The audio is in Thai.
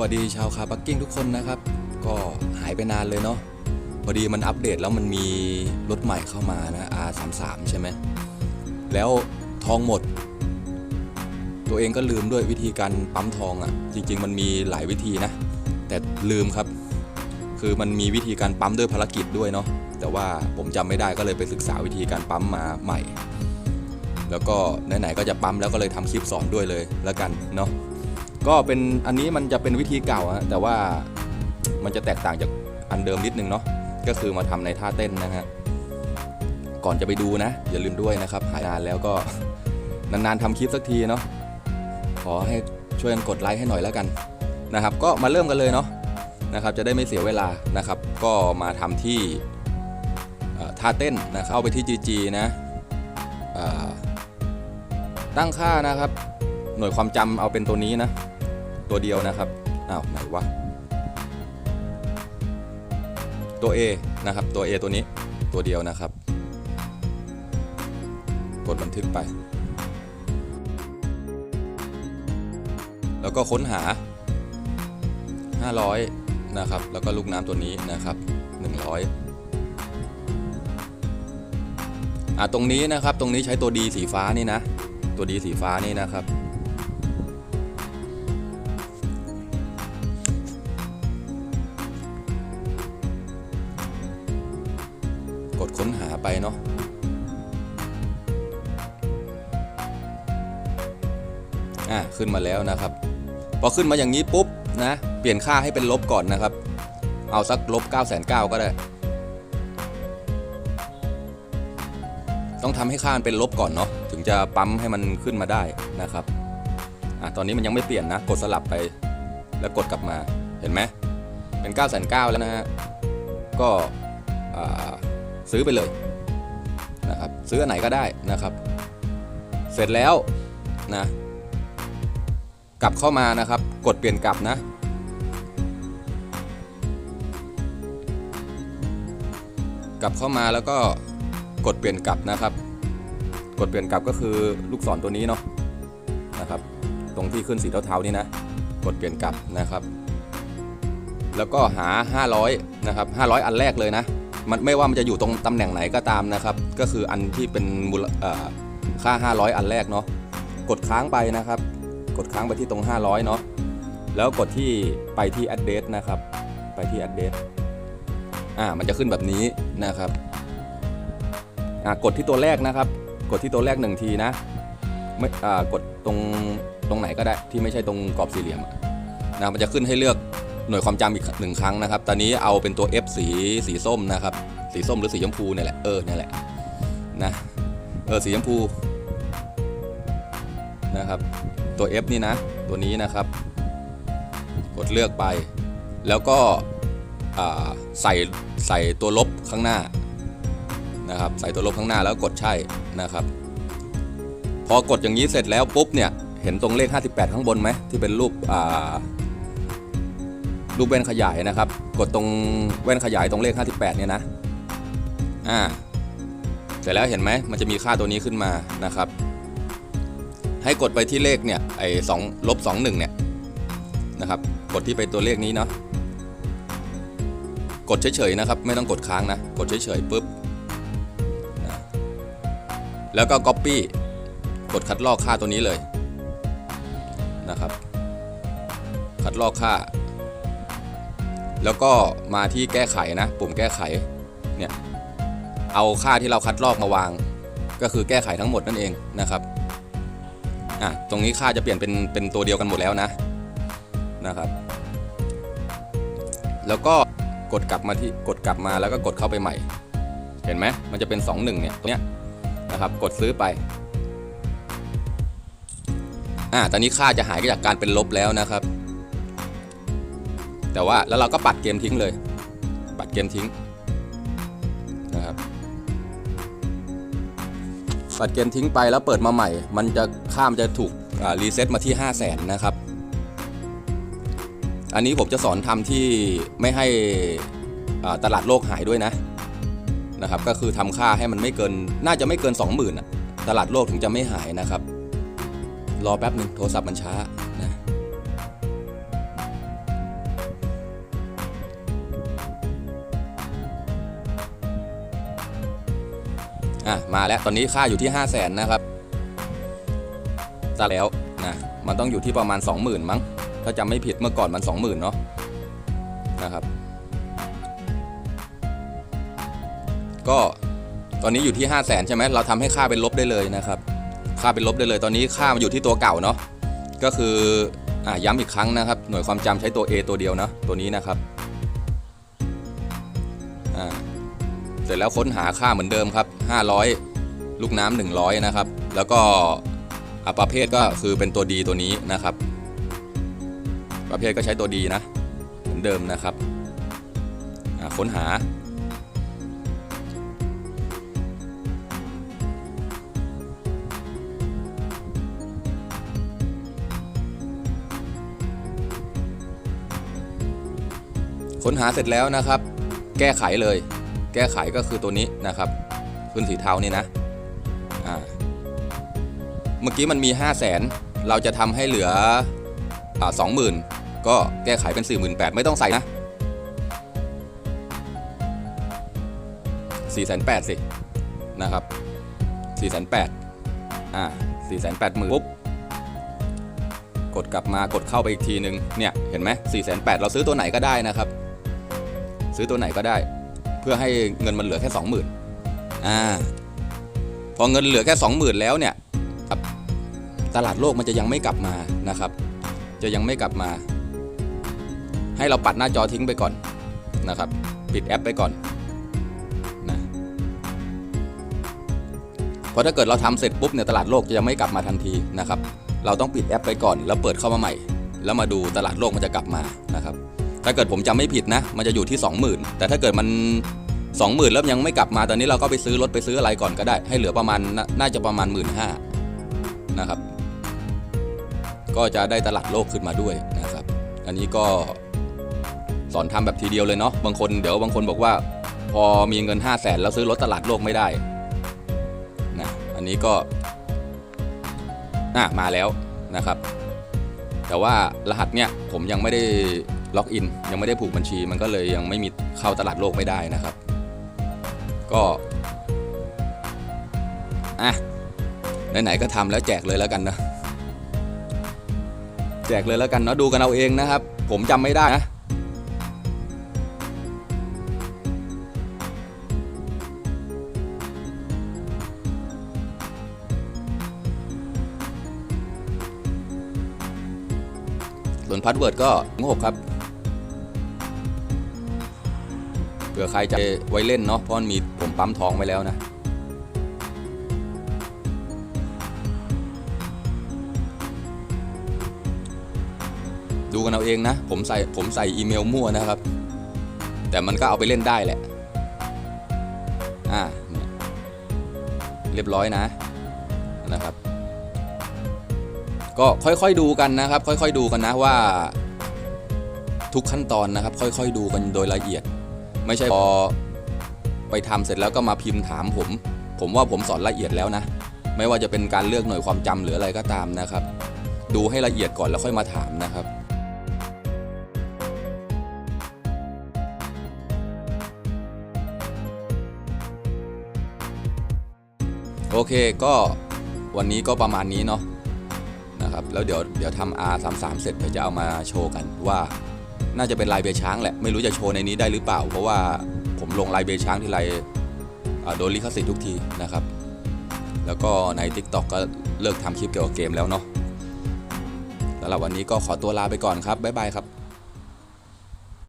วัสดีชาวคาปักกิ้งทุกคนนะครับ ก็หายไปนานเลยเนาะพอดีมันอัปเดตแล้วมันมีรถใหม่เข้ามานะ R33 ใช่ไหมแล้วทองหมด ตัวเองก็ลืมด้วยวิธีการปั๊มทองอะ่ะ จริง ๆ มันมีหลายวิธีนะ แต่ลืมครับ คือมันมีวิธีการปั๊มด้วยภารกิจด้วยเนาะแต่ว่าผมจำไม่ได้ก็เลยไปศึกษาวิธีการปั๊มมาใหม่ แล้วก็ไหนๆก็จะปั๊มแล้วก็เลยทำคลิปสอนด้วยเลยแล้วกันเนาะ ก็เป็นอันนี้มันจะเป็นวิธีเก่าอะแต่ว่ามันจะแตกต่างจากอันเดิมนิดนึงเนาะก็คือมาทำในท่าเต้นนะฮะก่อนจะไปดูนะ อย่าลืมด้วยนะครับหายนานแล้วก็นานๆทำคลิปสักทีเนาะขอให้ช่วยกันกดไลค์ให้หน่อยแล้วกันนะครับ ก็มาเริ่มกันเลยเนาะนะครับ จะได้ไม่เสียเวลานะครับ ก็มาทำที่ท่าเต้นนะเข้าไปที่ GG นะตั้งค่านะครับ หน่วยความจำเอาเป็นตัวนี้นะ ตัวเดียวนะครับอ้าวไหนวะตัว A นะครับตัว A ตัวนี้ตัวเดียวนะครับ กดบันทึกไป แล้วก็ค้นหา 500 นะครับ แล้วก็ลูกน้ำตัวนี้นะครับ 100อะตรงนี้นะครับตรงนี้ใช้ตัวดีสีฟ้านี่นะ ตัวดีสีฟ้านี่นะครับ กดค้นหาไปเนาะอะขึ้นมาแล้วนะครับ พอขึ้นมาอย่างนี้ปุ๊บนะ เปลี่ยนค่าให้เป็นลบก่อนนะครับ เอาสักลบ9 9 0 0 0ก็ได้ ต้องทำให้ค่ามันเป็นลบก่อนเนาะถึงจะปั๊มให้มันขึ้นมาได้นะครับอะตอนนี้มันยังไม่เปลี่ยนนะ กดสลับไป แล้วกดกลับมาเห็นไหมเป็น 9 9 0 0 0แล้วนะฮะก็อ่า ซื้อไปเลยนะครับซื้ออันไหนก็ได้นะครับ เสร็จแล้วนะกลับเข้ามานะครับ กดเปลี่ยนกลับนะกลับเข้ามาแล้วก็กดเปลี่ยนกลับนะครับ กดเปลี่ยนกลับก็คือลูกศรตัวนี้เนาะนะครับ ตรงที่ขึ้นสีเทาๆนี่นะ กดเปลี่ยนกลับนะครับ แล้วก็หา 500 นะครับ 500 อันแรกเลยนะ มันไม่ว่ามันจะอยู่ตรงตำแหน่งไหนก็ตามนะครับ ก็คืออันที่เป็นมูลเอ่อค่า 500 อันแรกเนาะกดค้างไปนะครับ กดค้างไปที่ตรง 500 เนาะแล้วกดที่ไปที่ address นะครับ ไปที่ address อ่ามันจะขึ้นแบบนี้นะครับอ่ากดที่ตัวแรกนะครับ กดที่ตัวแรกหนึ่งทีนะไม่อ่ากดตรงตรงไหนก็ได้ที่ไม่ใช่ตรงกรอบสี่เหลี่ยมนะมันจะขึ้นให้เลือก หน่วยความจำอีกหนึ่งครั้งนะครับ ตอนนี้เอาเป็นตัว F สีสีส้มนะครับ สีส้มหรือสีชมพูเนี่ยแหละ เออเนี่ยแหละนะ เออสีชมพูนะครับ ตัว F นี่นะ ตัวนี้นะครับ กดเลือกไป แล้วก็ใส่ใส่ตัวลบข้างหน้านะครับ ใส่ตัวลบข้างหน้าแล้วกดใช่นะครับ พอกดอย่างนี้เสร็จแล้วปุ๊บเนี่ย เห็นตรงเลข 58 ข้างบนไหมที่เป็นรูปอ่า รูปแว่นขยายนะครับ กดตรงแว่นขยายตรงเลข 58 เนี่ยนะ อ่า เสร็จแล้วเห็นไหม มันจะมีค่าตัวนี้ขึ้นมานะครับ ให้กดไปที่เลขเนี่ย ไอ้สองลบสองหนึ่งเนี่ยนะครับ กดที่ไปตัวเลขนี้เนาะ กดเฉยๆนะครับ ไม่ต้องกดค้างนะ กดเฉยๆปุ๊บนะแล้วก็ Copy กดคัดลอกค่าตัวนี้เลยนะครับ คัดลอกค่า แล้วก็มาที่แก้ไขนะปุ่มแก้ไขเนี่ยเอาค่าที่เราคัดลอกมาวาง ก็คือแก้ไขทั้งหมดนั่นเองนะครับอะตรงนี้ค่าจะเปลี่ยนเป็นเป็นตัวเดียวกันหมดแล้วนะนะครับ แล้วก็กดกลับมาที่กดกลับมาแล้วก็กดเข้าไปใหม่ เห็นไหมมันจะเป็น 2 1เนี่ยตัวเนี้ยนะครับกดซื้อไปอ่าตอนนี้ค่าจะหายจากการเป็นลบแล้วนะครับ แต่ว่าแล้วเราก็ปัดเกมทิ้งเลย ปัดเกมทิ้งนะครับปัดเกมทิ้งไปแล้วเปิดมาใหม่ มันจะค่ามจะถูกรีเซ็ตมาที่ 5 0 0แสนนะครับ อันนี้ผมจะสอนทำที่ไม่ให้ตลาดโลกหายด้วยนะนะครับ ก็คือทำค่าให้มันไม่เกิน น่าจะไม่เกิน 20,000อะตลาดโลกถึงจะไม่หายนะครับ รอแป๊บหนึ่งโทรศัพท์มันช้า อะมาแล้วตอนนี้ค่าอยู่ที่ 5 0 0แสนนะครับตาแล้วนะมันต้องอยู่ที่ประมาณ 20,000 มั้ง ถ้าจำไม่ผิดเมื่อก่อนมัน 20,000 เนาะนะครับ ก็ตอนนี้อยู่ที่ 5 0 0แสนใช่ไหมเราทำให้ค่าเป็นลบได้เลยนะครับ ค่าเป็นลบได้เลย ตอนนี้ค่ามันอยู่ที่ตัวเก่าเนาะก็คืออะย้ำอีกครั้งนะครับ หน่วยความจำใช้ตัว A ตัวเดียวนะตัวนี้นะครับอ่า เสร็จแล้วค้นหาค่าเหมือนเดิมครับ 500 ลูกน้ำ100 นะครับ แล้วก็อะประเภทก็คือเป็นตัวดีตัวนี้นะครับ ประเภทก็ใช้ตัวดีนะ เหมือนเดิมนะครับค้นหาค้นหาเสร็จแล้วนะครับ แก้ไขเลย แก้ไขก็คือตัวนี้นะครับขึ้นสีเทานี่นะอ่าเมื่อกี้มันมี 5 0 0แสนเราจะทำให้เหลืออ่าสองหมื่นก็แก้ไขเป็น 4 8 0 0 0ไม่ต้องใส่นะ4 8 0 0 0สินะครับ4 8 0 0 0อ่า4 8 0 0 0 0ปุ๊บกดกลับมากดเข้าไปอีกทีนึงเนี่ยเห็นไหม4 8 0 0 0เราซื้อตัวไหนก็ได้นะครับ ซื้อตัวไหนก็ได้ พื่อให้เงินมันเหลือแค่20,000อ่าพอเงินเหลือแค่20,000แล้วเนี่ยตลาดโลกมันจะยังไม่กลับมานะครับ จะยังไม่กลับมา ให้เราปัดหน้าจอทิ้งไปก่อนนะครับ ปิดแอปไปก่อนนะเพราะถ้าเกิดเราทำเสร็จปุ๊บเนี่ยตลาดโลกจะยังไม่กลับมาทันทีนะครับ เราต้องปิดแอปไปก่อน แล้วเปิดเข้ามาใหม่ แล้วมาดูตลาดโลกมันจะกลับมานะครับ ถ้าเกิดผมจำไม่ผิดนะ มันจะอยู่ที่ 20,000 แต่ถ้าเกิดมัน20,000แล้วยังไม่กลับมาตอนนี้เราก็ไปซื้อรถไปซื้ออะไรก่อนก็ได้ ให้เหลือประมาณนน่าจะประมาณ 1 5ื่นนะครับ ก็จะได้ตลาดโลกขึ้นมาด้วยนะครับ อันนี้ก็สอนทำแบบทีเดียวเลยเนาะบางคนเดี๋ยวบางคนบอกว่า พอมีเงิน 5 0 0แสนแล้วซื้อรถตลาดโลกไม่ได้นะอันนี้ก็อะมาแล้วนะครับ แต่ว่ารหัสเนี่ยผมยังไม่ได้ ล็อกอินยังไม่ได้ผูกบัญชี มันก็เลยยังไม่มีเข้าตลาดโลกไม่ได้นะครับ ก็อะไหนๆก็ทำแล้วแจกเลยแล้วกันนะแจกเลยแล้วกันเนาะดูกันเอาเองนะครับ ผมจำไม่ได้นะส่วนพาสเวิร์ดก็งกครับ ผื่อใครจะไว้เล่นเนาะเพราะมันมีผมปั๊มทองไว้แล้วนะดูกันเอาเองนะ ผมใส่ผมใส่อีเมลมั่วนะครับ แต่มันก็เอาไปเล่นได้แหละ อ่าเนี่ยเรียบร้อยนะนะครับ ก็ค่อยๆดูกันนะครับ ค่อยๆดูกันนะว่า ทุกขั้นตอนนะครับ ค่อยๆดูกันโดยละเอียด ไม่ใช่พอไปทำเสร็จแล้วก็มาพิมพ์ถามผม ผมว่าผมสอนละเอียดแล้วนะ ไม่ว่าจะเป็นการเลือกหน่วยความจำหรืออะไรก็ตามนะครับ ดูให้ละเอียดก่อนแล้วค่อยมาถามนะครับโอเคก็วันนี้ก็ประมาณนี้เนาะนะครับแล้วเดี๋ยวเดี๋ยวทำ R33 เสร็จเดี๋ยวจะเอามาโชว์กันว่า น่าจะเป็นลายเบช้างแหละ ไม่รู้จะโชว์ในนี้ได้หรือเปล่า เพราะว่าผมลงลายเบช้างที่ไรโดนลิขสิทธิ์ทุกทีนะครับ แล้วก็ใน TikTok ก็เลิกทำคลิปเกี่ยวกับเกมแล้วเนาะสำหรับวันนี้ก็ขอตัวลาไปก่อนครับบ๊ายบายครับ